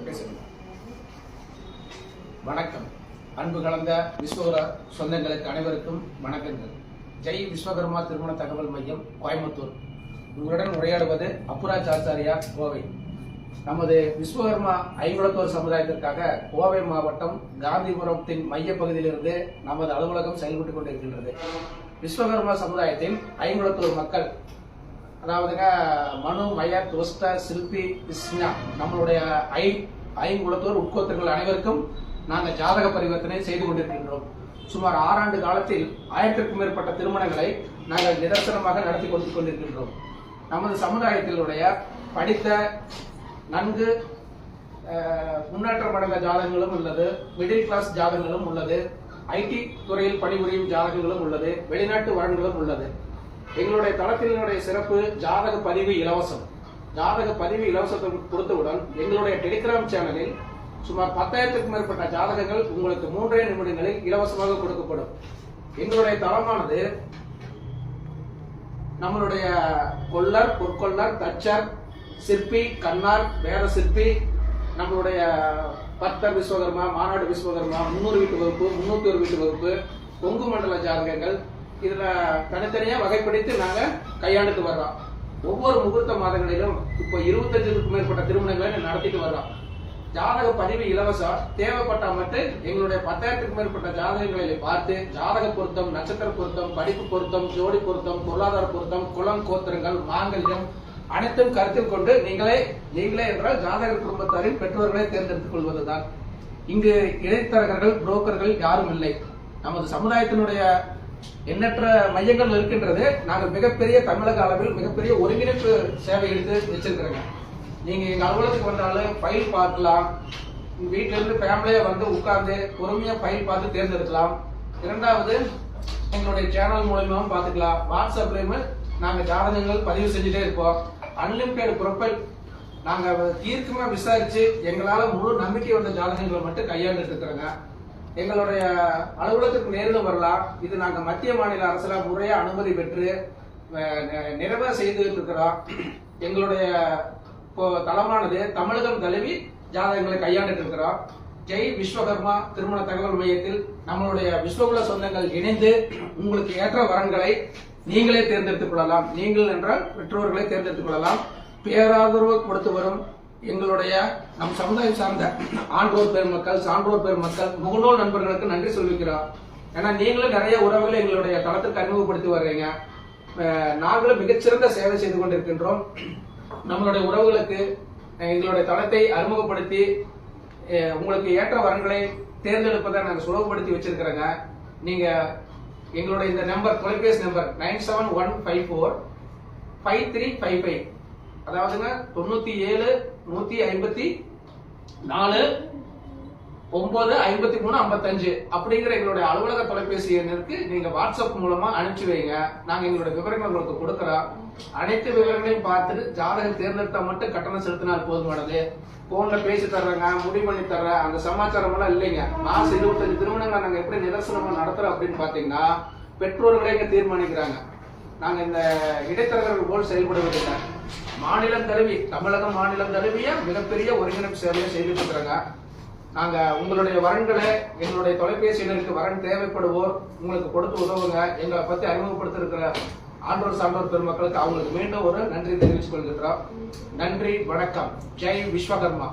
Okay வணக்கம். அன்பு கலந்த விஸ்வகர சொந்தங்களுக்கு அனைவருக்கும் வணக்கங்கள். ஜெய் விஸ்வகர்மா திருமண தகவல் மையம் கோயம்புத்தூர். உங்களுடன் உரையாடுவது அப்புராஜ் ஆச்சாரியா கோவை. நமது விஸ்வகர்மா ஐங்குளத்தோர் சமுதாயத்திற்காக கோவை மாவட்டம் காந்திபுரத்தின் மையப்பகுதியிலிருந்து நமது அலுவலகம் செயல்பட்டுக் கொண்டிருக்கின்றது. விஸ்வகர்மா சமுதாயத்தின் ஐங்குளத்தூர் மக்கள் அதாவதுங்க மனு மயர் துவஸ்த சில்பி கிருஷ்ணா நம்மளுடைய ஐ ஐங்குளத்தோர் உட்கோத்தர்கள் அனைவருக்கும் நாங்கள் ஜாதக பரிவர்த்தனை செய்து கொண்டிருக்கின்றோம். சுமார் ஆறாண்டு காலத்தில் ஆயிரத்திற்கும் மேற்பட்ட திருமணங்களை நாங்கள் நிதர்சனமாக நடத்தி கொடுத்து கொண்டிருக்கின்றோம். நமது சமுதாயத்தினுடைய படித்த நன்கு முன்னேற்றம் அடைந்த ஜாதகங்களும் உள்ளது மிடில் கிளாஸ் ஜாதகங்களும் உள்ளது ஐடி துறையில் பணிபுரியும் ஜாதகங்களும் உள்ளது வெளிநாட்டு வரன்களும் உள்ளது. எங்களுடைய தளத்தினுடைய சிறப்பு ஜாதக பதிவு இலவசம். ஜாதக பதிவு இலவசத்தை கொடுத்தவுடன் எங்களுடைய டெலிகிராம் சேனலில் சுமார் பத்தாயிரத்துக்கும் மேற்பட்ட ஜாதகங்கள் உங்களுக்கு மூன்றே நிமிடங்களில் இலவசமாக கொடுக்கப்படும். எங்களுடைய தளமானது நம்மளுடைய கொல்லர் பொற்கொள்ளர் தச்சர் சிற்பி கண்ணார் வேத சிற்பி நம்மளுடைய பத்தர் விஸ்வகர்மா மாநாடு விஸ்வகர்மா முன்னூறு வீட்டு வகுப்பு முன்னூத்தி ஒரு வீட்டு வகுப்பு கொங்கு மண்டல ஜாதகங்கள் இதில் தனித்தனியாக வகைப்படுத்தி நாங்கள் கையாண்டுட்டு வர்றோம். ஒவ்வொரு முகூர்த்த மாதங்களிலும் இப்போ இருபத்தஞ்சுக்கும் மேற்பட்ட திருமணங்களை நடத்திட்டு வர்றோம். ஜாதக பதிவு இலவசம். தேவைப்பட்டால் மட்டும் எங்களுடைய பத்தாயிரத்துக்கும் மேற்பட்ட ஜாதகங்களை பார்த்து ஜாதக பொருத்தம் நட்சத்திர பொருத்தம் படிப்பு பொருத்தம் ஜோடி பொருத்தம் பொருளாதார பொருத்தம் குலம் கோத்திரங்கள் மாங்கல்யம் அனைத்தும் கருத்தில் கொண்டு நீங்களே நீங்களே என்றால் ஜாதக குடும்பத்தாரின் பெற்றோர்களை தேர்ந்தெடுத்துக் கொள்வதுதான். இங்கு இடைத்தரகர்கள் புரோக்கர்கள் யாரும் இல்லை. நமது சமுதாயத்தினுடைய எண்ணற்ற மையங்கள் இருக்கின்றது. நாங்கள் மிகப்பெரிய தமிழக அளவில் மிகப்பெரிய ஒருங்கிணைப்பு சேவை எடுத்து வச்சிருக்கிறோங்க. நீங்க எங்க அலுவலகத்துக்கு வந்தாலும் ஃபைல் பார்க்கலாம். வீட்டுல இருந்து ஃபேமிலியா வந்து உட்கார்ந்து பொறுமையா ஃபைல் பார்த்து தேர்ந்தெடுக்கலாம். இரண்டாவது எங்களுடைய சேனல் மூலயமாவும் பார்த்துக்கலாம். வாட்ஸ்அப்லயுமே நாங்க ஜாதகங்கள் பதிவு செஞ்சுட்டே இருப்போம். அன்லிமிட்டெட் ப்ரொஃபைல் நாங்க தீர்க்கமா விசாரிச்சு எங்களால முழு நம்பிக்கை வந்த ஜாதகங்களை மட்டும் கையாண்டுட்டு இருக்கிறோங்க. எங்களுடைய அலுவலகத்துக்கு நேரில் வரலாம். இது நாங்கள் மத்திய மாநில அரசில் முறையாக அனுமதி பெற்று அஹ், செய்து இருக்கிறோம். எங்களுடைய தளமானது தமிழகம் தழுவி ஜாதகங்களை கையாண்டுட்டு இருக்கிறோம். ஜெய் விஸ்வகர்மா திருமண தகவல் மையத்தில் நம்மளுடைய விஸ்வகுல சொந்தங்கள் இணைந்து உங்களுக்கு ஏற்ற வரன்களை நீங்களே தேர்ந்தெடுத்துக் கொள்ளலாம். நீங்கள் என்றால் பெற்றோர்களை தேர்ந்தெடுத்துக் கொள்ளலாம். பேராதரவு கொடுத்து வரும் எங்களுடைய நம் சமுதாயம் சார்ந்த ஆன்றோர் பெருமக்கள் சான்றோர் பெருமக்கள் முகநூல் நண்பர்களுக்கு நன்றி சொல்லிக்கிறோம். ஏன்னா நீங்களும் நிறைய உறவுகளை எங்களுடைய தளத்துக்கு அறிமுகப்படுத்தி வர்றீங்க. நாங்களும் மிகச்சிறந்த சேவை செய்து கொண்டிருக்கின்றோம். நம்மளுடைய உறவுகளுக்கு எங்களுடைய தளத்தை அறிமுகப்படுத்தி உங்களுக்கு ஏற்ற வரன்களை தேர்ந்தெடுப்பதை நாங்கள் சுலபப்படுத்தி வச்சிருக்கிறோங்க. நீங்க எங்களுடைய இந்த நம்பர் தொலைபேசி number nine seven one five four five three five five. அதாவதுங்க தொண்ணூத்தி ஏழு நூத்தி ஐம்பத்தி நாலு ஒன்பது ஐம்பத்தி மூணு ஐம்பத்தஞ்சு அப்படிங்கிற எங்களுடைய அலுவலக தொலைபேசி எண்ணிற்கு நீங்க வாட்ஸ்அப் மூலமா அனுப்பிச்சு வைங்க. நாங்க எங்களுடைய விவரங்கள் உங்களுக்கு கொடுக்குறோம். அனைத்து விவரங்களையும் பார்த்துட்டு ஜாதகம் தேர்ந்தெடுத்தா மட்டும் கட்டணம் செலுத்தினால் போதுமானது போன்ல பேசி தர்றாங்க முடிவு பண்ணி தர்றேன். அந்த சமாச்சாரம் எல்லாம் இல்லைங்க. மாசம் இருபத்தஞ்சு திருமணங்களை நாங்க எப்படி நிதர்சனமா நடத்துறோம் அப்படின்னு பாத்தீங்கன்னா பெற்றோர்களே இங்க தீர்மானிக்கிறாங்க. நாங்கள் இந்த இடைத்தரகர்கள் போல் செயல்படுவதில்லை மாநிலம் தழுவி தமிழகம் மாநிலம் தழுவிய மிகப்பெரிய ஒருங்கிணைப்பு சேவையை செய்துட்டு இருக்கிறாங்க நாங்க உங்களுடைய வரன்களை எங்களுடைய தொலைபேசி எண்ணிற்கு வரன் தேவைப்படுவோர் உங்களுக்கு கொடுத்து உதவுங்க. எங்களை பத்தி அறிமுகப்படுத்திருக்கிற ஆண்டோர் சான்றோர் பெருமக்களுக்கு அவங்களுக்கு மீண்டும் ஒரு நன்றி தெரிவித்துக் கொள்கின்றோம். நன்றி வணக்கம். ஜெய் விஸ்வகர்மா.